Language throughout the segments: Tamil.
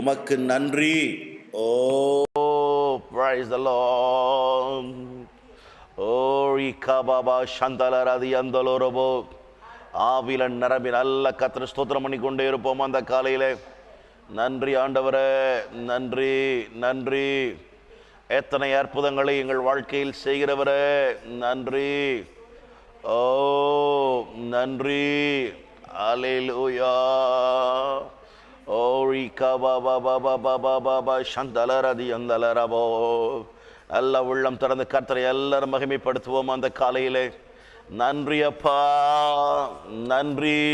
உமக்கு நன்றி. ஓ பிரைஸ் the கபாபா ஓரி கபாபா சந்தலரதி அந்தலோரபோ. ஆவிலன் நிரம்பி நல்ல கத்திர ஸ்தோத்திரம் பண்ணி கொண்டே இருப்போம் அந்த காலையில். நன்றி ஆண்டவரே நன்றி நன்றி. எத்தனை அற்புதங்களை எங்கள் வாழ்க்கையில் செய்கிறவரே நன்றி. ஓ நன்றி. அலையிலூயா ஓரி கபாபா சந்தலரதி அந்தலரபோ. நல்ல உள்ளம் திறந்து கர்த்தரை எல்லாரும் மகிமைப்படுத்துவோம் அந்த காலையிலே. நன்றி அப்பா நன்றி.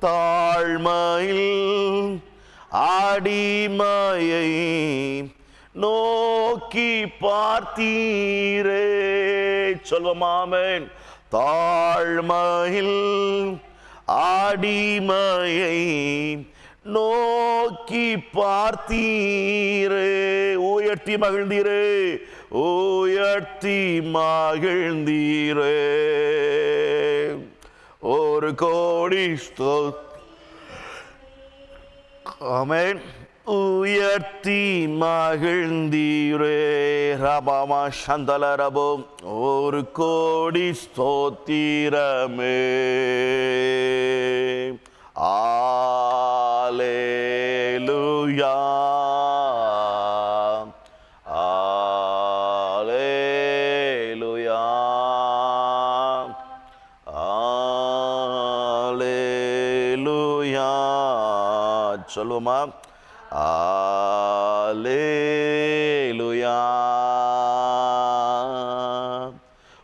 தாழ்மையில் ஆடிமையை நோக்கி பார்த்தீரே. சொல்வமாமேன் தாழ்மையில் ஆடிமையை நோக்கி பார்த்தீரே. உயர்த்தி மகிழ்ந்தீரே. உயர்த்தி மகிழ்ந்தீரே. ஒரு கோடி ஸ்தோ உயர்த்தி மகிழ்ந்தீரே. ரபமா சந்தல ரபோ. ஒரு கோடி ஸ்தோத்திரமே. சொல்லுவோமா ஆலேலுயா.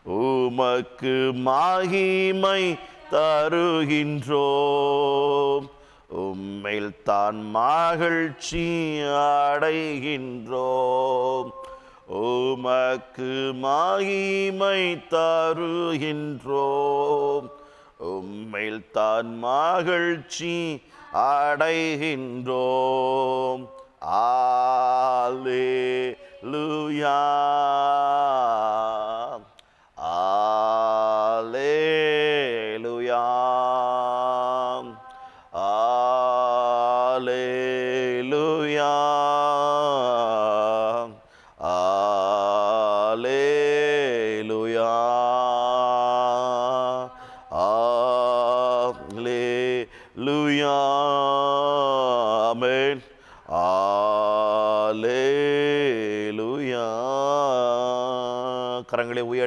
உமக்கு மாகிமை தருகின்றோம். உம்மில் தான் மகிழ்ச்சி அடைகின்றோம். உமக்கு மகிமை தருகின்றோம். உம்மில் தான் மகிழ்ச்சி அடைகின்றோம். ஆலே லுயா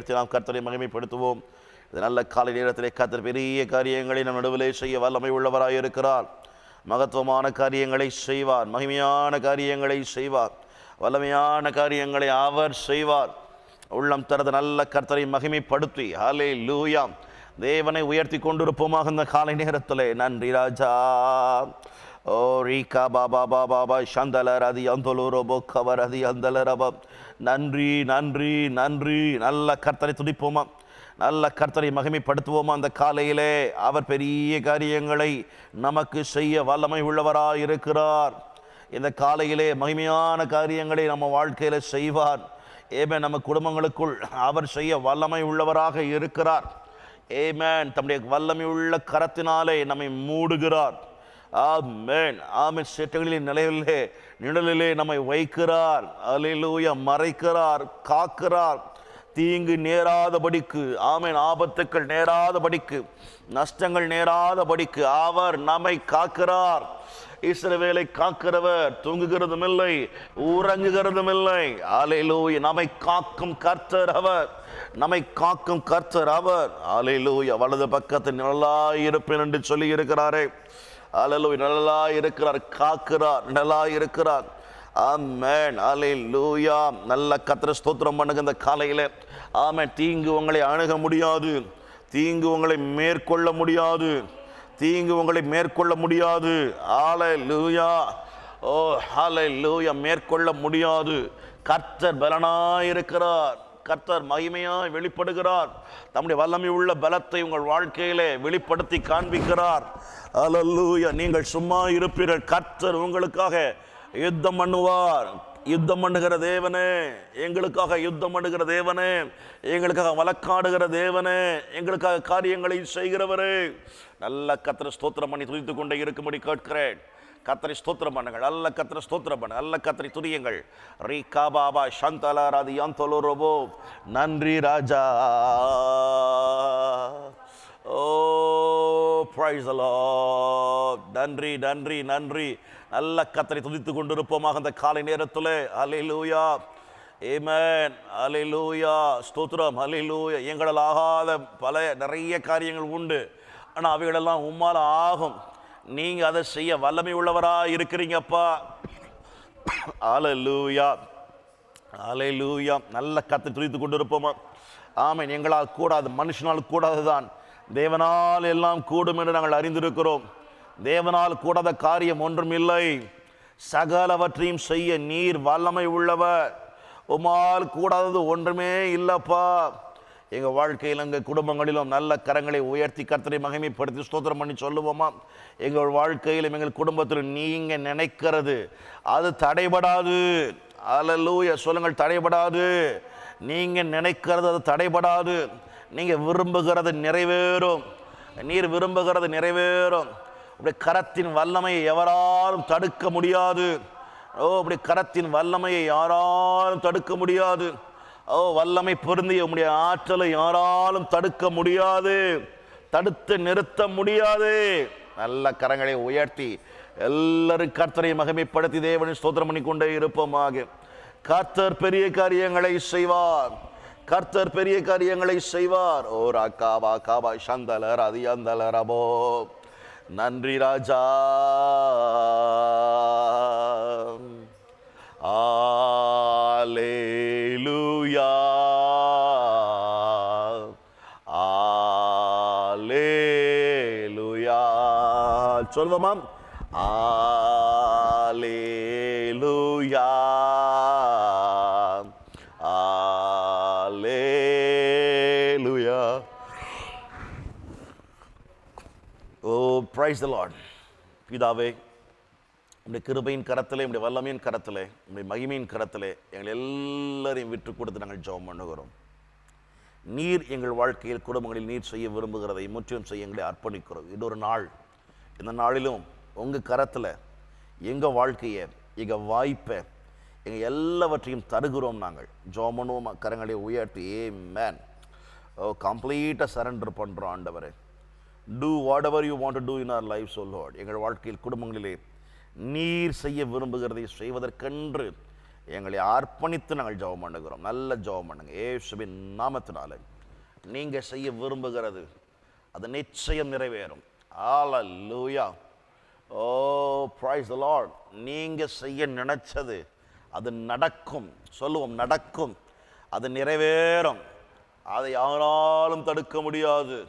கரங்களை நாம் கர்த்தரை மகிமைப்படுத்துவோம். இந்த நல்ல காலை நேரத்திலே கர்த்தர் பெரிய காரியங்களை நம் நடுவிலே செய்ய வல்லமை உள்ளவராக இருக்கிறார். மகத்துவமான காரியங்களை செய்வார். மகிமையான காரியங்களை செய்வார். வல்லமையான காரியங்களை அவர் செய்வார். உள்ளம் தரது நல்ல கர்த்தரை மகிமைப்படுத்தி ஹலே லூயாம் தேவனை உயர்த்தி கொண்டிருப்போமாக இந்த காலை நேரத்திலே. நன்றி ராஜா. ஓ ரீகா பாபா பாபா பா சந்தலர் அதி அந்தலூரோ போக்கவர் அதி அந்தல ரபம் நன்றி நன்றி நன்றி. நல்ல கர்த்தரை துடிப்போமா நல்ல கர்த்தரை மகிமைப்படுத்துவோமா அந்த காலையிலே? அவர் பெரிய காரியங்களை நமக்கு செய்ய வல்லமை உள்ளவராக இருக்கிறார். இந்த காலையிலே மகிமையான காரியங்களை நம்ம வாழ்க்கையில் செய்வார். ஏமே நம்ம குடும்பங்களுக்குள் அவர் செய்ய வல்லமை உள்ளவராக இருக்கிறார். ஏமேன் தம்முடைய வல்லமை உள்ள கரத்தினாலே நம்மை மூடுகிறார். ஆமேன். ஆமேன். சேட்டைகளின் நிலையிலே நிழலிலே நம்மை வைக்கிறார். அலிலூய மறைக்கிறார். காக்கிறார். தீங்கு நேராதபடிக்கு. ஆமேன். ஆபத்துக்கள் நேராதபடிக்கு. நஷ்டங்கள் நேராதபடிக்கு. அவர் நம்மை காக்கிறார். இஸ்ரவேலை காக்கிறவர். தூங்குகிறதும் இல்லை உறங்குகிறதும் இல்லை அலையிலூய நம்மை காக்கும் கர்த்தர் அவர். நம்மை காக்கும் கர்த்தர் அவர். அலையிலூய வலது பக்கத்தில் நிழலாயிருப்பேன் என்று சொல்லி இருக்கிறாரே அலலூய் நல்லா இருக்கிறார் காக்கிறார் நல்லா இருக்கிறார். அம்மேன் அலை லூயா நல்ல கத்திர ஸ்தோத்திரம் பண்ணுங்க இந்த காலையில். ஆமேன் தீங்கு உங்களை அணுக முடியாது. தீங்கு உங்களை மேற்கொள்ள முடியாது. தீங்கு உங்களை மேற்கொள்ள முடியாது. ஆலை லூயா ஓ ஹலை லூயா மேற்கொள்ள முடியாது. கர்த்தர் பலனாயிருக்கிறார். கர்த்தர் மகிமையாய் வெளிப்படுகிறார். தம்முடைய வல்லமை உள்ள பலத்தை உங்கள் வாழ்க்கையிலே வெளிப்படுத்தி காண்பிக்கிறார். அலல்லூயா நீங்கள் சும்மா இருப்பீர்கள் கர்த்தர் உங்களுக்காக யுத்தம் பண்ணுவார். யுத்தம் பண்ணுகிற தேவனே எங்களுக்காக யுத்தம் பண்ணுகிற தேவனே எங்களுக்காக வழக்காடுகிற தேவனே எங்களுக்காக காரியங்களை செய்கிறவரே. நல்ல கத்திர ஸ்தோத்திரம் பண்ணி துதித்து கொண்டே இருக்கும்படி கேட்கிறேன். கத்தரை ஸ்தோத்திரம் பண்ணுங்கள். அல்ல கத்திர ஸ்தோத்திரம் பண்ணுங்கள். அல்ல கத்தரை துரியுங்கள் ரீ காபாபா சந்தலா ராதி யாந்தோலோ நன்றி ராஜா. ஓ ப்ரைஸ் நன்றி நன்றி நன்றி. நல்ல கத்தரை துதித்து கொண்டிருப்போமாக அந்த காலை நேரத்தில். அலிலூயா ஏமேன் அலிலூயா ஸ்தோத்திரம். அலிலூயா எங்களால் ஆகாத பல நிறைய காரியங்கள் உண்டு. ஆனால் அவைகளெல்லாம் உம்மால் ஆகும். நீங்கள் அதை செய்ய வல்லமை உள்ளவராக இருக்கிறீங்கப்பா. அலலூயா அலையிலூயா நல்ல கத்தை கொண்டு கொண்டிருப்போமா. ஆமை எங்களால் கூடாது மனுஷனால் கூடாதுதான் தேவனால் எல்லாம் கூடும் என்று நாங்கள் அறிந்திருக்கிறோம். தேவனால் கூடாத காரியம் ஒன்றும் இல்லை. சகலவற்றையும் செய்ய நீர் வல்லமை உள்ளவர். உமால் கூடாதது ஒன்றுமே இல்லைப்பா. எங்கள் வாழ்க்கையில் எங்கள் குடும்பங்களிலும் நல்ல கரங்களை உயர்த்தி கர்த்தரை மகிமைப்படுத்தி ஸ்தோத்திரம் பண்ணி சொல்லுவோமா? எங்கள் வாழ்க்கையிலும் எங்கள் குடும்பத்திலும் நீங்கள் நினைக்கிறது. அது தடைபடாது. அல்லூய சொல்லுங்கள் தடைபடாது. நீங்கள் நினைக்கிறது அது தடைபடாது. நீங்கள் விரும்புகிறது நிறைவேறும். நீர் விரும்புகிறது நிறைவேறும். அப்படி கரத்தின் வல்லமையை எவராலும் தடுக்க முடியாது. ஓ அப்படி கரத்தின் வல்லமையை யாராலும் தடுக்க முடியாது. வல்லமை பொருந்திய உடைய ஆற்றலை யாராலும் தடுக்க முடியாது. தடுத்து நிறுத்த முடியாது. நல்ல கரங்களை உயர்த்தி எல்லாரும் கர்த்தரை மகிமைப்படுத்தி தேவனை ஸ்தோத்திரம் பண்ணி கொண்டே இருப்போமாக. கர்த்தர் பெரிய காரியங்களை செய்வார். கர்த்தர் பெரிய காரியங்களை செய்வார். ஓ ராக்காவா காவா சந்தலர் அதியந்தலர் அபோ. நன்றி ராஜா. ஆலே சொல்வோமா? Hallelujah. Hallelujah. Oh praise the lord பிதாவே உடைய கிருபையின் கரத்திலே உடைய வல்லமையின் கரத்திலே உடைய மகிமையின் கரத்திலே எங்கள் எல்லாரையும் விற்று கொடுத்து நாங்கள் ஜெபம் பண்ணுகிறோம். நீர் எங்கள் வாழ்க்கையில் குடும்பங்களில் நீர் செய்ய விரும்புகிறதை முற்றிலும் செய்ய எங்களை அர்ப்பணிக்கிறோம். இது ஒரு நாள். இந்த நாளிலும் உங்கள் கரத்தில் எங்கள் வாழ்க்கையை எங்கள் வாய்ப்பை எங்கள் எல்லாவற்றையும் தருகிறோம் நாங்கள். ஜோமனும் கரங்களை உயர்த்தி ஏ மேன் ஓ கம்ப்ளீட்டாக சரண்டர் பண்ணுறோம் ஆண்டவரே. Do whatever you want to in our life சொல் எங்கள் வாழ்க்கையில் குடும்பங்களிலே நீர் செய்ய விரும்புகிறதை செய்வதற்கென்று எங்களை அர்ப்பணித்து நாங்கள் ஜபம் பண்ணுகிறோம். நல்ல ஜெபம் பண்ணுங்க. ஏசுவின் நாமத்தினால. நீங்கள் செய்ய விரும்புகிறது அது நிச்சயம் நிறைவேறும். ஆலல்லூயா ஓ ப்ரைஸ் த லார்ட் நீங்கள் செய்ய நினச்சது அது நடக்கும். சொல்லுவோம் நடக்கும். அது நிறைவேறும். அதை யாராலும் தடுக்க முடியாது.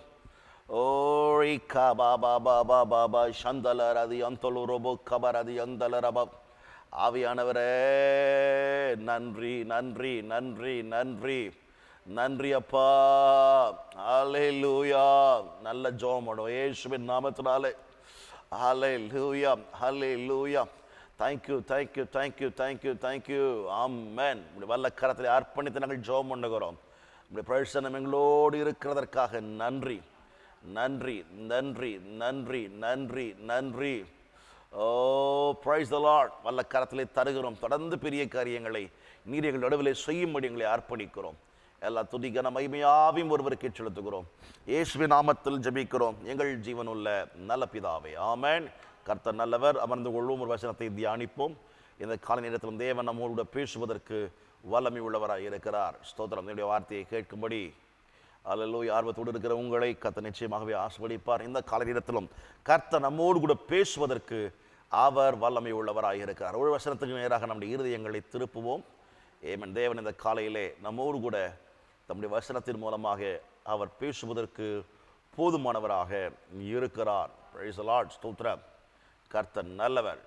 ஓய் கா பா பா பா பா பா பா சந்தலர் அது அந்தலு ரொபோ கபர் அது அந்தலர் அபம் ஆவியானவரே நன்றி நன்றி நன்றி நன்றி. நன்றி அப்பா. அலை லூயா நல்ல ஜெபம் ஏசுவின் நாமத்தினாலே. Hallelujah hallelujah thank you thank you thank you thank you thank you you thank இப்படி வல்ல கரத்தில் அர்ப்பணித்து நாங்கள் ஜோம் பண்ணுகிறோம். இப்படி பிரசனம் எங்களோடு இருக்கிறதற்காக நன்றி. நன்றி நன்றி நன்றி நன்றி நன்றி. ஓ பிரைஸ் த லார்ட் வல்ல கரத்திலே தருகிறோம். தொடர்ந்து பெரிய காரியங்களை நீர் எங்கள் நடுவிலே செய்யும்படி எங்களை அர்ப்பணிக்கிறோம். எல்லா துதிகன மகிமையாவையும் ஒருவருக்கு செலுத்துகிறோம் இயேசுவி நாமத்தில் ஜெபிக்கிறோம். எங்கள் ஜீவனுள்ள நல்ல பிதாவே ஆமேன். கர்த்தர் நல்லவர் அமர்ந்து கொள்வோம். ஒரு வசனத்தை தியானிப்போம். இந்த கால நேரத்தில் தேவன் நம்மோடு கூட பேசுவதற்கு வல்லமை உள்ளவராக இருக்கிறார். ஸ்தோத்திரம். என்னுடைய வார்த்தையை கேட்கும்படி அல்லோ ஆர்வத்தோடு இருக்கிற உங்களை கத்த நிச்சயமாகவே ஆசைப்படிப்பார் இந்த கால நேரத்திலும் கர்த்த நம்மோடு கூட பேசுவதற்கு அவர் வல்லமை உள்ளவராக இருக்கிறார். ஒரு வசனத்துக்கு நேராக நம்முடைய இருதயங்களை திருப்புவோம். ஏமன் தேவன் இந்த காலையிலே நம்மோடு கூட தம்முடைய வசனத்தின் மூலமாக அவர் பேசுவதற்கு போதுமானவராக இருக்கிறார். பிரைசலாட் the ஸ்தோத்திரம். கர்த்தர் நல்லவர்.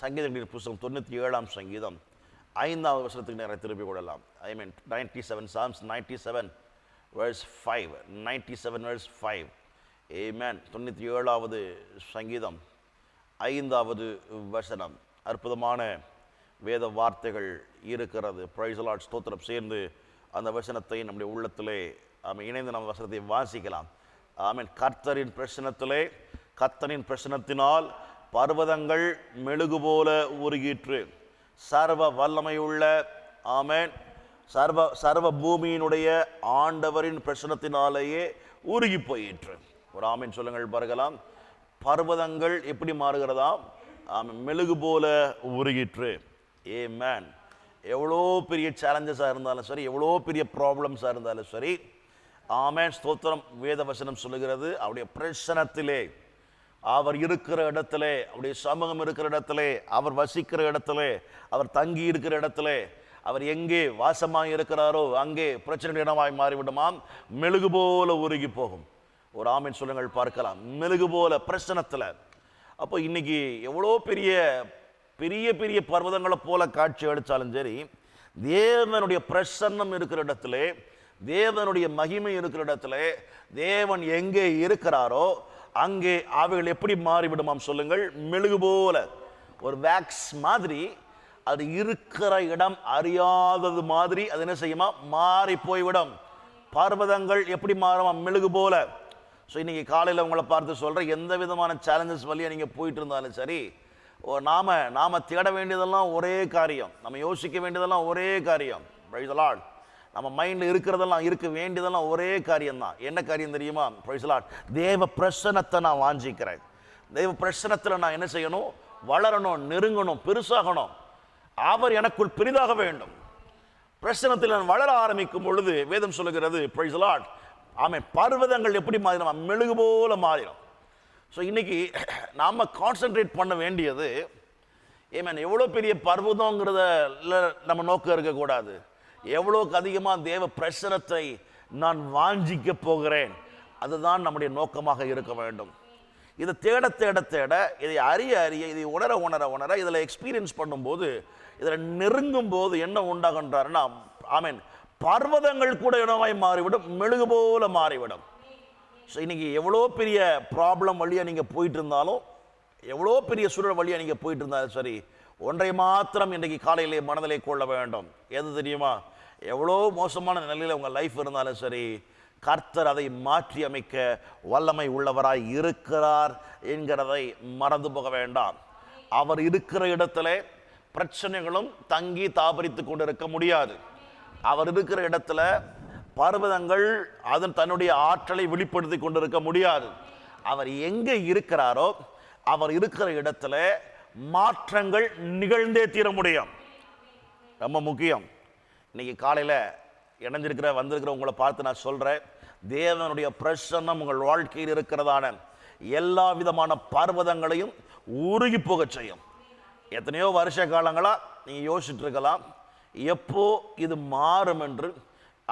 சங்கீதங்களின் புஸ்தகம் தொண்ணூற்றி ஏழாம் சங்கீதம் ஐந்தாவது வசனத்துக்கு நேரம் திருப்பி கொள்ளலாம் I mean ninety seven psalms ninety seven verse five ninety seven verse five amen தொண்ணூற்றி ஏழாவது சங்கீதம் ஐந்தாவது வசனம். அற்புதமான வேத வார்த்தைகள் இருக்கிறது. பிரைசலாட் ஸ்தோத்திரம். சேர்ந்து அந்த வசனத்தை நம்முடைய உள்ளத்திலே ஆமாம் இணைந்து நம்ம வசனத்தை வாசிக்கலாம். ஆமீன் கர்த்தரின் பிரசனத்திலே கர்த்தனின் பிரசனத்தினால் பர்வதங்கள் மெழுகு போல உருகிற்று. சர்வ வல்லமையுள்ள ஆமேன் சர்வ சர்வ பூமியினுடைய ஆண்டவரின் பிரசனத்தினாலேயே உருகி போயிற்று. ஒரு ஆமீன் சொல்லுங்கள் பார்க்கலாம் பர்வதங்கள் எப்படி மாறுகிறதாம்? ஆமாம் மெழுகு போல உருகிற்று. ஏ மேன் எவ்வளோ பெரிய சேலஞ்சஸாக இருந்தாலும் சரி எவ்வளோ பெரிய ப்ராப்ளம்ஸாக இருந்தாலும் சரி ஆமே ஸ்தோத்திரம் வேத வசனம் சொல்லுகிறது. அவருடைய பிரசனத்திலே அவர் இருக்கிற இடத்திலே அவருடைய சமூகம் இருக்கிற இடத்திலே அவர் வசிக்கிற இடத்திலே அவர் தங்கி இருக்கிற இடத்திலே அவர் எங்கே வாசமாக இருக்கிறாரோ அங்கே பிரச்சனை இடமாய் மாறிவிடுமாம். மெழுகு போல உருகி போகும். ஒரு ஆமின் சொல்லுங்கள் பார்க்கலாம். மெழுகு போல பிரச்சனத்தில் அப்போ இன்னைக்கு எவ்வளோ பெரிய பெரிய பெரிய பர்வதங்களை போல காட்சி அடித்தாலும் சரி தேவனுடைய பிரசன்னம் இருக்கிற இடத்துலே தேவனுடைய மகிமை இருக்கிற இடத்துலே தேவன் எங்கே இருக்கிறாரோ அங்கே அவைகள் எப்படி மாறிவிடுமாம் சொல்லுங்கள். மெழுகு போல ஒரு வேக்ஸ் மாதிரி அது இருக்கிற இடம் அறியாதது மாதிரி அது என்ன செய்யுமா? மாறி போய்விடும். பர்வதங்கள் எப்படி மாறுமா? மெழுகு போல. ஸோ இன்னைக்கு காலையில் உங்களை பார்த்து சொல்கிறேன் எந்த விதமான சேலஞ்சஸ் வழியாக நீங்கள் போயிட்டு இருந்தாலும் சரி நாம நாம தேட வேண்டியதெல்லாம் ஒரே காரியம். நம்ம யோசிக்க வேண்டியதெல்லாம் ஒரே காரியம். பிரைசலாட் நம்ம மைண்டில் இருக்கிறதெல்லாம் இருக்க வேண்டியதெல்லாம் ஒரே காரியம் தான் என்ன காரியம் தெரியுமா? பிரைசலாட் தேவ பிரசனத்தை நான் வாஞ்சிக்கிறேன். தேவ பிரசனத்தில் நான் என்ன செய்யணும்? வளரணும் நெருங்கணும் பெருசாகணும். அவர் எனக்குள் பெரிதாக வேண்டும். பிரசனத்தில் நான் வளர ஆரம்பிக்கும் பொழுது வேதம் சொல்லுகிறது பிரைசலாட் லார்ட் ஆமை பர்வதங்கள் எப்படி மாறிடும் மெழுகு போல மாறிடும் ஸோ இன்றைக்கி நாம் கான்சென்ட்ரேட் பண்ண வேண்டியது ஏமேன் எவ்வளோ பெரிய பர்வதங்கிறத நம்ம நோக்கம் இருக்கக்கூடாது. எவ்வளோக்கு அதிகமாக தேவ பிரசனத்தை நான் வாஞ்சிக்க போகிறேன் அதுதான் நம்முடைய நோக்கமாக இருக்க வேண்டும். இதை தேட தேட தேட இதை அறிய அறிய இதை உணர உணர உணர இதில் எக்ஸ்பீரியன்ஸ் பண்ணும்போது இதில் நெருங்கும் போது என்ன உண்டாகின்றாருன்னா மீன் பர்வதங்கள் கூட இனமாய் மாறிவிடும் மெழுகு போல மாறிவிடும். ஸோ இன்றைக்கி எவ்வளோ பெரிய ப்ராப்ளம் வழியாக நீங்கள் போயிட்டு இருந்தாலும் எவ்வளோ பெரிய சூழல் வழியாக நீங்கள் போயிட்டு இருந்தாலும் சரி ஒன்றை மாத்திரம் இன்றைக்கு காலையிலே மனதிலே கொள்ள வேண்டும். எது தெரியுமா? எவ்வளோ மோசமான நிலையில் உங்கள் லைஃப் இருந்தாலும் சரி கர்த்தர் அதை மாற்றி அமைக்க வல்லமை உள்ளவராய் இருக்கிறார் என்கிறதை மறந்து போக வேண்டாம். அவர் இருக்கிற இடத்துல பிரச்சனைகளும் தங்கி தாபரித்து கொண்டு இருக்க முடியாது. அவர் இருக்கிற இடத்துல பர்வதங்கள் அதன் தன்னுடைய ஆற்றலை வெளிப்படுத்தி கொண்டிருக்க முடியாது. அவர் எங்கே இருக்கிறாரோ அவர் இருக்கிற இடத்துல மாற்றங்கள் நிகழ்ந்தே தீர முடியும். ரொம்ப முக்கியம். இன்னைக்கு காலையில் இணைஞ்சிருக்கிற வந்திருக்கிற உங்களை பார்த்து நான் சொல்கிறேன் தேவனுடைய பிரசன்னம் உங்கள் வாழ்க்கையில் இருக்கிறதான எல்லா விதமான பர்வதங்களையும் உருகி போகச் செய்யும். எத்தனையோ வருஷ காலங்களாக நீங்கள் யோசிச்சுட்டு இருக்கலாம் எப்போ இது மாறும் என்று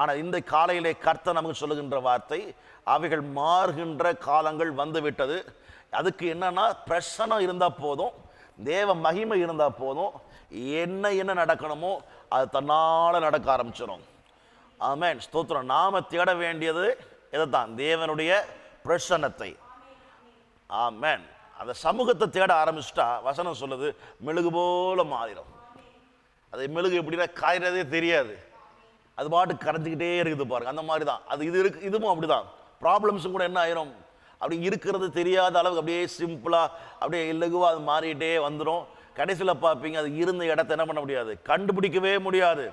ஆனால் இந்த காலையிலே கர்த்த நமக்கு சொல்லுகின்ற வார்த்தை அவைகள் மாறுகின்ற காலங்கள் வந்துவிட்டது. அதுக்கு என்னன்னா பிரசனம் இருந்தால் போதும் தேவ மகிமை இருந்தால் போதும் என்ன என்ன நடக்கணுமோ அது தன்னால் நடக்க ஆரம்பிச்சிடும் ஆமேன். ஸ்தோத்திரம். நாம தேட வேண்டியது இதைத்தான் தேவனுடைய பிரசன்னத்தை. ஆமேன். அந்த சமூகத்தை தேட ஆரம்பிச்சிட்டா வசனம் சொல்லுது மெழுகு போல மாறிடும் அது மெழுகு எப்படின்னா காய்றதே தெரியாது. அது பாட்டு கரைஞ்சிக்கிட்டே இருக்குது பாருங்க. அந்த மாதிரி தான் அது இது இருக்கு இதுவும் அப்படிதான். ப்ராப்ளம்ஸும் கூட என்ன ஆயிரும்? அப்படி இருக்கிறது தெரியாத அளவுக்கு அப்படியே சிம்பிளாக அப்படியே இலகுவாக அது மாறிட்டே வந்துடும் கடைசியில் பார்ப்பீங்க அது இருந்த இடத்த என்ன பண்ண முடியாது? கண்டுபிடிக்கவே முடியாது.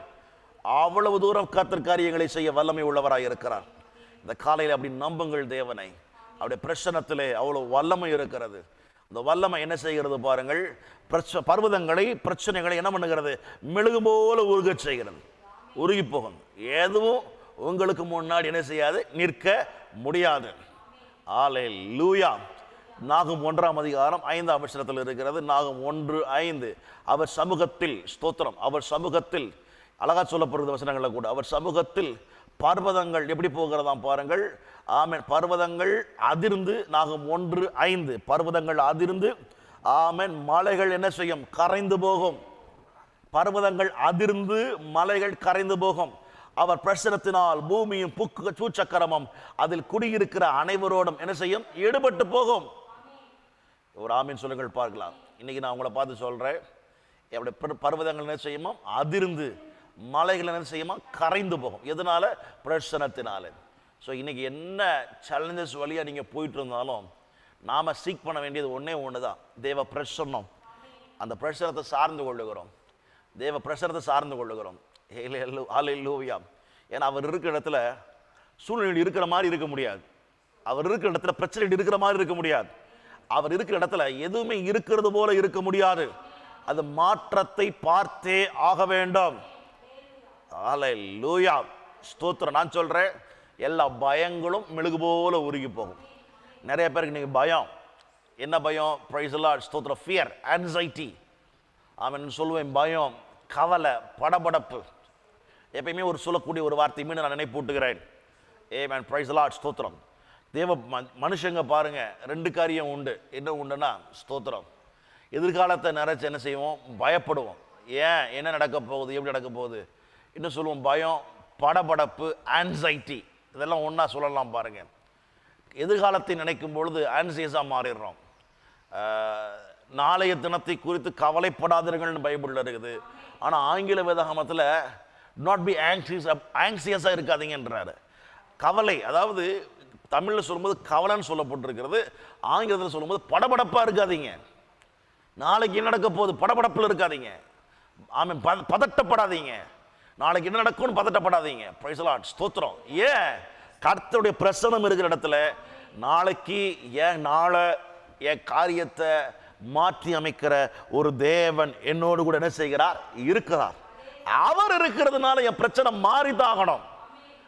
அவ்வளவு தூரம் கத்தர் காரியங்களை செய்ய வல்லமை உள்ளவராக இருக்கிறார். இந்த காலையில் அப்படி நம்புங்கள் தேவனை. அவருடைய பிரச்சனத்திலே அவ்வளோ வல்லமை இருக்கிறது. இந்த வல்லமை என்ன செய்கிறது பாருங்கள். பிரச்ச பர்வதங்களை பிரச்சனைகளை என்ன பண்ணுகிறது? மெழுகு போல உருகச் செய்கிறது. உருகி போகும் எதுவும் உங்களுக்கு முன்னாடி என்ன செய்யாது? நிற்க முடியாது. ஆலை லூயா நாகம் ஒன்றாம் அதிகாரம் ஐந்தாம் வசனத்தில் இருக்கிறது. நாகம் ஒன்று ஐந்து. அவர் சமூகத்தில் ஸ்தோத்திரம். அவர் சமூகத்தில் அழகா சொல்லப்படுகிற வசனங்களில் கூட அவர் சமூகத்தில் பர்வதங்கள் எப்படி போகிறதாம் பாருங்கள். ஆமேன். பர்வதங்கள் அதிர்ந்து நாகம் ஒன்று ஐந்து. பர்வதங்கள் அதிர்ந்து ஆமென். மலைகள் என்ன செய்யும்? கரைந்து போகும். பர்வதங்கள் அதிர்ந்து மலைகள் கரைந்து போகும். அவர் பிரசனத்தினால் பூமியும் புக்கு சூச்சக்கரமும் அதில் குடியிருக்கிற அனைவரோடும் என்ன செய்யும்? ஈடுபட்டு போகும். ஒரு ஆமீன் சொல்லுங்கள் பார்க்கலாம். இன்னைக்கு நான் உங்களை பார்த்து சொல்றேன். எப்படி பர்வதங்கள் என்ன செய்யுமா? அதிர்ந்து மலைகள் என்ன செய்யுமா? கரைந்து போகும். எதனால? பிரசனத்தினால. ஸோ இன்னைக்கு என்ன சேலஞ்சஸ் வழியாக நீங்கள் போயிட்டு இருந்தாலும் நாம் சீக் பண்ண வேண்டியது ஒன்றே ஒன்று தான் தேவ பிரசன்னம். அந்த பிரசனத்தை சார்ந்து கொள்ளுகிறோம். தேவ பிரசரத்தை சார்ந்து கொள்ளுகிறோம். ஹalleluya ஏன்னா அவர் இருக்கிற இடத்துல சூழ்நிலை இருக்கிற மாதிரி இருக்க முடியாது. அவர் இருக்கிற இடத்துல பிரச்சனை இருக்கிற மாதிரி இருக்க முடியாது. அவர் இருக்கிற இடத்துல எதுவுமே இருக்கிறது போல இருக்க முடியாது. அது மாற்றத்தை பார்த்தே ஆக வேண்டும். லூயா ஸ்தோத்திரம். நான் சொல்கிறேன் எல்லா பயங்களும் மெழுகு போல உருகி போகும். நிறைய பேருக்கு நீங்கள் பயம். என்ன பயம்? பிரைஸ் ஸ்தோத்திரம். ஃபியர் ஆன்சைட்டி அவன் சொல்லுவேன் பயம் கவலை படபடப்பு. எப்பயுமே ஒரு சொல்லக்கூடிய ஒரு வார்த்தை மீண்டும் நான் நினைப்பூட்டுகிறேன். ஏ மேன் ப்ரைஸ் லாட் ஸ்தோத்திரம். தேவ ம- மனுஷங்க பாருங்கள் ரெண்டு காரியம் உண்டு. என்ன உண்டுன்னா ஸ்தோத்திரம். எதிர்காலத்தை நினைச்சு என்ன செய்வோம்? பயப்படுவோம். ஏன்? என்ன நடக்க போகுது? எப்படி நடக்க போகுது? இன்னும் சொல்லுவோம்? பயம் படபடப்பு ஆன்சைட்டி இதெல்லாம் ஒன்றா சொல்லலாம் பாருங்கள் எதிர்காலத்தை நினைக்கும் பொழுது ஆன்சியஸாக மாறிடுறோம். நாளைய தினத்தை குறித்து கவலைப்படாதீர்கள்னு பைபிளில் இருக்குது. ஆனால் ஆங்கில வேதாகமத்தில் நாட் பி ஆங்ஷியஸ் ஆங்ஷியஸாக இருக்காதீங்கன்றாரு கவலை அதாவது தமிழில் சொல்லும்போது கவலைன்னு சொல்லப்பட்டிருக்கிறது. ஆங்கிலத்தில் சொல்லும்போது படபடப்பாக இருக்காதீங்க. நாளைக்கு என்ன நடக்க போகுது? படபடப்பில் இருக்காதீங்க. ஆமாம் பத பதட்டப்படாதீங்க. நாளைக்கு என்ன நடக்கும்னு பதட்டப்படாதீங்க. பிரைசலாட் ஸ்தோத்திரம். ஏன்? கர்த்தருடைய பிரசனம் இருக்கிற இடத்துல நாளைக்கு என் நாளை என் காரியத்தை மாற்றி அமைக்கிற ஒரு தேவன் என்னோடு கூட என்ன செய்கிறார்? இருக்கிறார். அவர் இருக்கிறதுனால என் பிரச்சனை மாறிதாகணும்.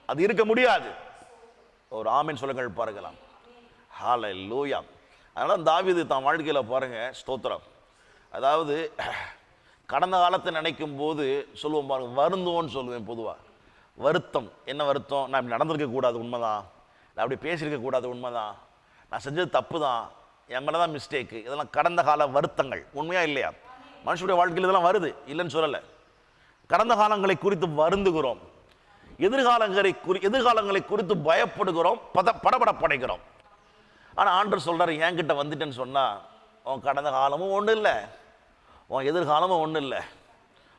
அது இருக்க முடியாது. ஒரு ஆமின் சொல்லுங்கள் பாருங்களாம். ஹாலை லூயா அதனால தாவீது தான் வாழ்க்கையில் பாருங்க ஸ்தோத்திரம். அதாவது கடந்த காலத்தை நினைக்கும் போது சொல்லுவோம் பாருங்க வருந்தோன்னு சொல்லுவேன் பொதுவாக வருத்தம். என்ன வருத்தம்? நான் இப்படி நடந்திருக்க கூடாது உண்மைதான். நான் அப்படி பேசியிருக்க கூடாது உண்மைதான். நான் செஞ்சது தப்பு தான் என் மேலே தான் மிஸ்டேக்கு இதெல்லாம் கடந்த கால வருத்தங்கள். உண்மையா இல்லையா? மனுஷனுடைய வாழ்க்கையில் இதெல்லாம் வருது. இல்லைன்னு சொல்லலை. கடந்த காலங்களை குறித்து வருந்துகிறோம். எதிர்காலங்களை குறி எதிர்காலங்களை குறித்து பயப்படுகிறோம். பத படபடப்படைக்கிறோம் ஆனால் ஆண்டர் சொல்கிறார் என்கிட்ட வந்துட்டேன்னு சொன்னா உன் கடந்த காலமும் ஒன்றும் இல்லை. உன் எதிர்காலமும் ஒன்றும் இல்லை.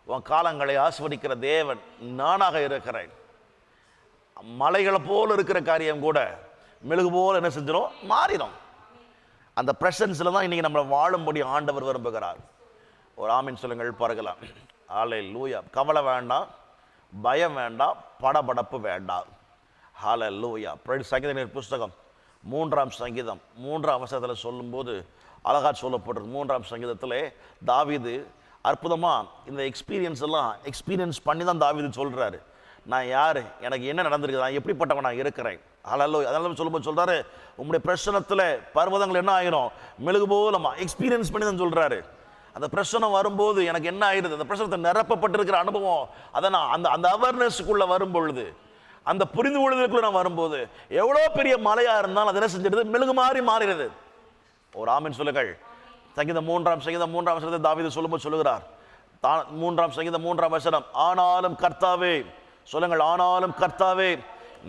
உன் காலங்களை ஆஸ்வதிக்கிற தேவன் நானாக இருக்கிறேன். மலைகளை போல இருக்கிற காரியம் கூட மெழுகு போல் என்ன செஞ்சிடும் மாறிடும் அந்த பிரசன்ஸில் தான் இன்றைக்கி நம்மளை வாழும்படி ஆண்டவர் விரும்புகிறார். ஒரு ஆமீன் சொல்லுங்கள் பார்க்கலாம் ஆலை லூயா கவலை வேண்டாம் பயம் வேண்டாம் படபடப்பு வேண்டாம். ஹால லூயா சங்கீத புஸ்தகம் மூன்றாம் சங்கீதம். மூன்றாம் அவசரத்தில் சொல்லும்போது அழகாக சொல்லப்பட்டிருக்கு மூன்றாம் சங்கீதத்தில் தாவீது அற்புதமாக இந்த எக்ஸ்பீரியன்ஸ் எல்லாம் எக்ஸ்பீரியன்ஸ் பண்ணி தான் தாவிது சொல்கிறாரு நான் யார்? எனக்கு என்ன நடந்திருக்கு நான் எப்படிப்பட்டவன் நான் இருக்கிறேன்? ஆளல்லோ அதனால சொல்லும்போது சொல்கிறாரு உங்களுடைய பிரச்சனத்தில் பர்வதங்கள் என்ன ஆயிரும்? மெழுகு போலமா எக்ஸ்பீரியன்ஸ் பண்ணி தான் சொல்கிறாரு அந்த பிரச்சனம் வரும்போது எனக்கு என்ன ஆயிடுது? அந்த பிரச்சனத்தை நிரப்பப்பட்டிருக்கிற அனுபவம் அதை நான் அந்த அந்த அவேர்னஸ்க்குள்ளே வரும் பொழுது அந்த புரிந்து கொள்வதற்குள்ளே நான் வரும்போது எவ்வளோ பெரிய மலையாக இருந்தாலும் அது என்ன செஞ்சிடுது? மெழுகு மாறி மாறிடுது. ஒரு ஆமீன் சொல்லுங்கள். சங்கீதம் மூன்றாம் சங்கீதம் மூன்றாம் வசனத்தை தாவித சொல்லும்போது சொல்லுகிறார். தான் மூன்றாம் சங்கீதம் மூன்றாம் வசனம் ஆனாலும் கர்த்தாவே சொல்லுங்கள் ஆனாலும் கர்த்தாவே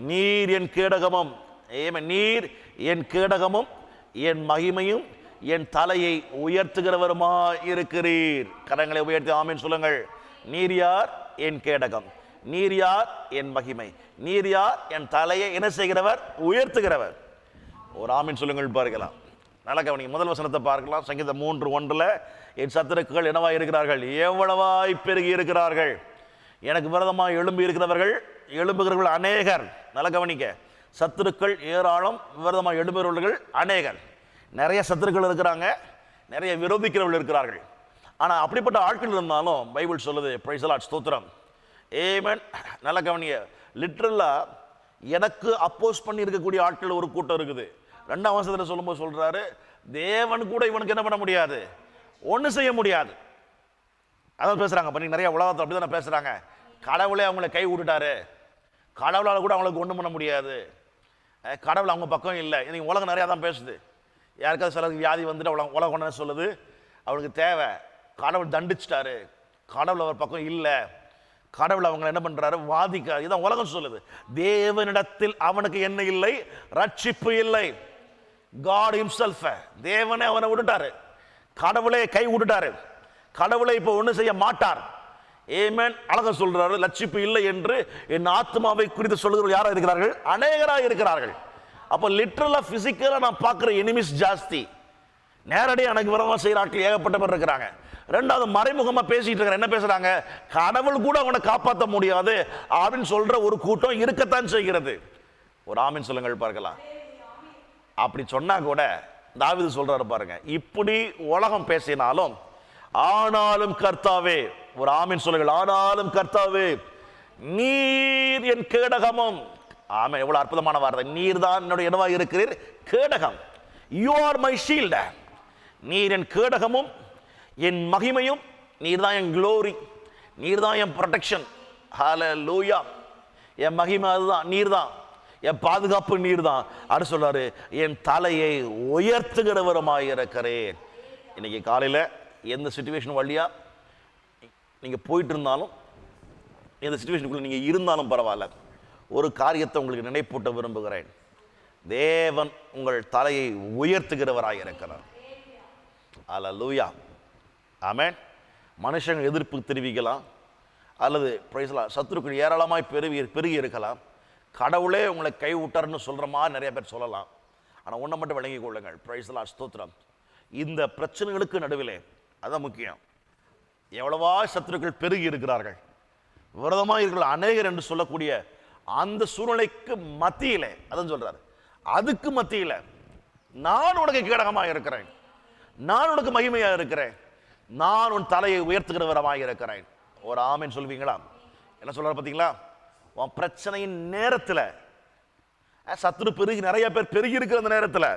நீர் என் கேடகமும் நீர் என் கேடகமும் என் மகிமையும் என் தலையை உயர்த்துகிறவருமா இருக்கிறீர். கரங்களை உயர்த்தி ஆமீன் சொல்லுங்கள். நீர் யார்? என் கேடகம். நீர் யார்? என் மகிமை. நீர் யார்? என் தலையை என்ன செய்கிறவர்? உயர்த்துகிறவர். ஒரு ஆமீன் சொல்லுங்கள் பார்க்கலாம் நல்ல கவனிங்க. முதல் வசனத்தை பார்க்கலாம். சங்கீதம் மூன்று ஒன்றில் என் சத்துருக்கள் என்னவாய் இருக்கிறார்கள் எவ்வளவாய் பெருகி இருக்கிறார்கள் எனக்கு விரதமாக எழும்பி இருக்கிறவர்கள் எழும்புகிறவர்கள் அநேகர். நல்ல கவனிக்க சத்துருக்கள் ஏராளம் விரதமாக எழும்புகிறவர்கள் அநேகர். நிறைய சத்துருக்கள் இருக்கிறாங்க நிறைய விரோதிக்கிறவர்கள் இருக்கிறார்கள். ஆனால் அப்படிப்பட்ட ஆட்கள் இருந்தாலும் பைபிள் சொல்லுது பிரைசலாட் ஸ்தோத்திரம். ஏமன் நல்ல கவனிய லிட்ரலாக எனக்கு அப்போஸ் பண்ணி இருக்கக்கூடிய ஆட்கள் ஒரு கூட்டம் இருக்குது. ரெண்டாம் வசனத்தில் சொல்லும்போது சொல்கிறாரு தேவன் கூட இவனுக்கு என்ன பண்ண முடியாது? ஒன்றும் செய்ய முடியாது. அதான் பேசுறாங்க பண்ணி நிறைய உலகத்தை அப்படி தானே பேசுகிறாங்க கடவுளே அவங்கள கை விட்டுட்டாரு கடவுளால் கூட அவங்களுக்கு ஒன்றும் பண்ண முடியாது. கடவுள் அவங்க பக்கம் இல்லை. இன்னைக்கு உலகம் நிறையா தான் பேசுது. யாருக்காவது சிலருக்கு வியாதி வந்துட்டு உலகம் உலகம் என்ன சொல்லுது. அவளுக்கு தேவை. கடவுள் தண்டிச்சிட்டாரு. கடவுள் அவர் பக்கம் இல்லை. கடவுள் அவங்க என்ன பண்ணுறாரு வாதிக்க இதான் உலகம் சொல்லுது. தேவனிடத்தில் அவனுக்கு என்ன இல்லை? ரட்சிப்பு இல்லை. காட் ஹிம்செல்ஃபை தேவனே அவனை விட்டுட்டாரு. கடவுளே கை விட்டுட்டாரு கடவுளை இப்போ ஒன்றும் செய்ய மாட்டார். ஏமேன் அழக சொல்றாரு லட்சிப்பு இல்லை என்று என் ஆத்மாவை குறித்து சொல்லுகிறவர்கள் யாரா இருக்கிறார்கள்? அநேகராக இருக்கிறார்கள். அப்போ லிட்டரலா பிசிக்கலா நான் பார்க்குற எனிமிஸ் ஜாஸ்தி. நேரடியாக எனக்கு விரோதமாக செய்கிற ஆட்கள் ஏகப்பட்ட பேர் இருக்கிறாங்க. ரெண்டாவது மறைமுகமாக பேசிகிட்டு இருக்கிற என்ன பேசுகிறாங்க கடவுள் கூட அவனை காப்பாற்ற முடியாது அப்படின்னு சொல்கிற ஒரு கூட்டம் இருக்கத்தான் செய்கிறது. ஒரு ஆமீன் சொல்லுங்கள் பார்க்கலாம். அப்படி சொன்னால் கூட தாவிது சொல்கிறாரு பாருங்க இப்படி உலகம் பேசினாலும் ஆனாலும் கர்த்தாவே ஒரு ஆமின் சொல்லுங்கள் ஆனாலும் கர்த்தாவே நீர் என் கேடகமும். ஆமை எவ்வளவு அற்புதமான வார்த்தை. நீர் தான் என்னுடைய இடவா இருக்கிறீர்? கேடகம். யூ ஆர் மை ஷீல்ட நீர் என் கேடகமும் என் மகிமையும் நீர் தான் என் க்ளோரி நீர் தான் என் ப்ரொடெக்ஷன் லூயா என் மகிமை அதுதான் நீர் தான் என் பாதுகாப்பு நீர் தான் அது சொல்றாரு என் தலையை உயர்த்துகிறவருமாயிருக்கிறேன் இன்னைக்கு காலையில் எந்த சுச்சுவேஷன் வழியாக நீங்கள் போயிட்டு இருந்தாலும் எந்த சுச்சுவேஷனுக்குள்ளே நீங்கள் இருந்தாலும் பரவாயில்ல. ஒரு காரியத்தை உங்களுக்கு நினைப்பூட்ட விரும்புகிறேன். தேவன் உங்கள் தலையை உயர்த்துகிறவராக இருக்கிறார். அல லூயா ஆமேன் மனுஷங்க எதிர்ப்பு தெரிவிக்கலாம். அல்லது பிரைஸ்லாம் சத்துருக்கள் ஏராளமாய் பெருகி பெருகி இருக்கலாம். கடவுளே உங்களை கை விட்டார்னு சொல்கிற மாதிரி நிறைய பேர் சொல்லலாம். ஆனால் ஒன்றை மட்டும் விளங்கி கொள்ளுங்கள். பிரைஸ்லாம் ஸ்தோத்திரம். இந்த பிரச்சனைகளுக்கு நடுவிலே அதான் முக்கியம். எவ்வளவா சத்துருக்கள் பெருகி இருக்கிறார்கள். விரதமாக இருக்கிற அநேகர் என்று சொல்லக்கூடிய அந்த சூழ்நிலைக்கு மத்தியில் அதான் சொல்றாரு. அதுக்கு மத்தியில் நான் உனக்கு கீழகமாக இருக்கிறேன். நான் உனக்கு மகிமையா இருக்கிறேன். நான் உன் தலையை உயர்த்துகிறவரமாக இருக்கிறேன். ஒரு ஆமைன்னு சொல்வீங்களா? என்ன சொல்றாரு பார்த்தீங்களா உன் பிரச்சனையின் நேரத்தில் சத்துரு பெருகி நிறைய பேர் பெருகி இருக்கிற அந்த நேரத்தில்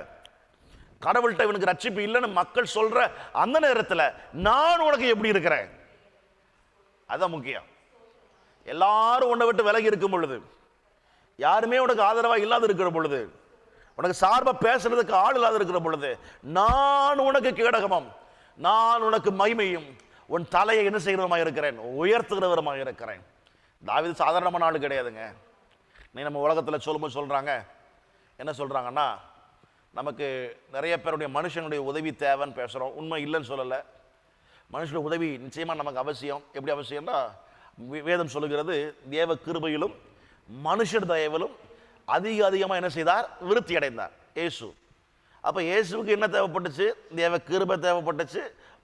கடவுள்கிட்ட இவனுக்கு ரட்சிப்பு இல்லைன்னு மக்கள் சொல்ற அந்த நேரத்தில் நான் உனக்கு எப்படி இருக்கிறேன்? அதுதான் முக்கியம். எல்லாரும் உன்னை விட்டு விலகி இருக்கும் பொழுது யாருமே உனக்கு ஆதரவாக இல்லாத இருக்கிற பொழுது உனக்கு சார்பாக பேசுறதுக்கு ஆள் இல்லாத இருக்கிற பொழுது நான் உனக்கு கேடகமும் நான் உனக்கு மகிமையும் உன் தலையை என்ன செய்கிறவமாக இருக்கிறேன்? உயர்த்துகிறவருமாக இருக்கிறேன். தாவிது சாதாரணமான ஆள் கிடையாதுங்க. நீ நம்ம உலகத்தில் சொல்லும்போது சொல்கிறாங்க என்ன சொல்கிறாங்கன்னா நமக்கு நிறைய பேருடைய மனுஷனுடைய உதவி தேவைன்னு பேசுகிறோம் உண்மை இல்லைன்னு சொல்லலை. மனுஷனுடைய உதவி நிச்சயமாக நமக்கு அவசியம். எப்படி அவசியம்னா வேதம் சொல்லுகிறது தேவ கிருபையிலும் மனுஷர் தயவிலும் அதிக அதிகமாக என்ன செய்தார்? விருத்தி அடைந்தார். இயேசு. அப்போ இயேசுவுக்கு என்ன தேவைப்பட்டுச்சு? தேவ கிருபை தேவைப்பட்டுச்சு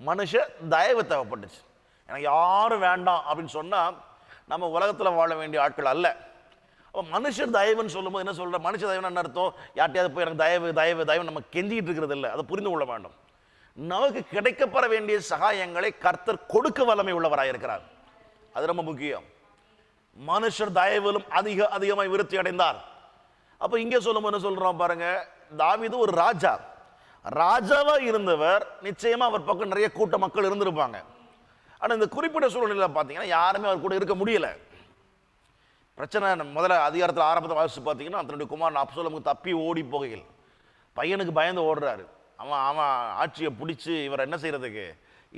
மனுஷ தயவு தேவைப்பட்டுச்சு. எனக்கு யாரும் வேண்டாம் அப்படின்னு சொன்னால் நம்ம உலகத்தில் வாழ வேண்டிய ஆட்கள் அல்ல. மனுஷர் தயவுன்னு சொல்லும்போது என்ன சொல்ற? மனுஷ தயவுன்னு என்ன அர்த்தம்? யார்ட்டையாவது போய் எனக்கு தயவு தயவு தயவு நம்ம கெஞ்சிக்கிட்டு இருக்கிறது இல்லை. அதை புரிந்து கொள்ள வேண்டும். நமக்கு கிடைக்கப்பெற வேண்டிய சகாயங்களை கர்த்தர் கொடுக்க வல்லமை உள்ளவராக இருக்கிறார். அது ரொம்ப முக்கியம். மனுஷர் தயவிலும் அதிக அதிகமாக விருத்தி அடைந்தார். அப்போ இங்கே சொல்லும்போது என்ன சொல்றோம் பாருங்க? தாவிது ஒரு ராஜா. ராஜாவா இருந்தவர் நிச்சயமா அவர் பக்கம் நிறைய கூட்ட மக்கள் இருந்திருப்பாங்க. ஆனால் இந்த குறிப்பிட்ட சூழ்நிலையில் பார்த்தீங்கன்னா யாருமே அவர் கூட இருக்க முடியலை. பிரச்சனை முதல்ல அதிகாரத்தில் ஆரம்பத்தில் வாசித்து பார்த்தீங்கன்னா தன்னுடைய குமாரன் அப்சோலமுக்கு தப்பி ஓடி போகையில் பையனுக்கு பயந்து ஓடுறாரு. அவன் அவன் ஆட்சியை பிடிச்சி இவரை என்ன செய்கிறதுக்கு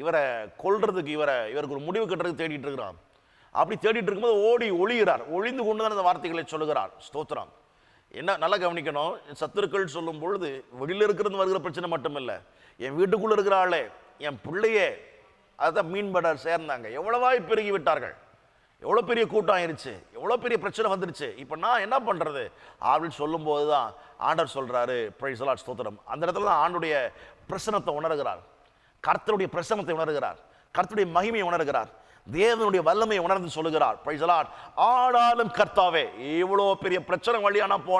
இவரை கொல்றதுக்கு இவரை இவருக்கு ஒரு முடிவு கட்டுறதுக்கு தேடிட்டு இருக்கிறான். அப்படி தேடிட்டு இருக்கும்போது ஓடி ஒளிகிறார் ஒளிந்து கொண்டு தான் இந்த வார்த்தைகளை சொல்லுகிறார். ஸ்தோத்திரம். என்ன நல்லா கவனிக்கணும். சத்துருக்கள் சொல்லும் பொழுது வெளியில் இருக்கிறது வருகிற பிரச்சனை மட்டும் இல்லை என் வீட்டுக்குள்ளே இருக்கிற ஆளே என் பிள்ளையே அதை மீன்பட சேர்ந்தாங்க. எவ்வளவாய் பெருகி விட்டார்கள். எவ்வளோ பெரிய கூட்டம் ஆயிருச்சு எவ்வளோ பெரிய பிரச்சனை வந்துருச்சு. இப்போ நான் என்ன பண்ணுறது அப்படின்னு சொல்லும்போது தான் ஆண்டர் சொல்கிறாரு பிரைசலாட் ஸ்தோத்திரம். அந்த இடத்துல தான் ஆண்டுடைய பிரசனத்தை உணர்கிறார். கர்த்தருடைய பிரசனத்தை உணர்கிறார். கர்த்தருடைய மகிமையை உணர்கிறார். தேவனுடைய வல்லமையை உணர்ந்து சொல்லுகிறார். பிரைசலாட் ஆனாலும் கர்த்தாவே இவ்வளோ பெரிய பிரச்சனை வழியான போன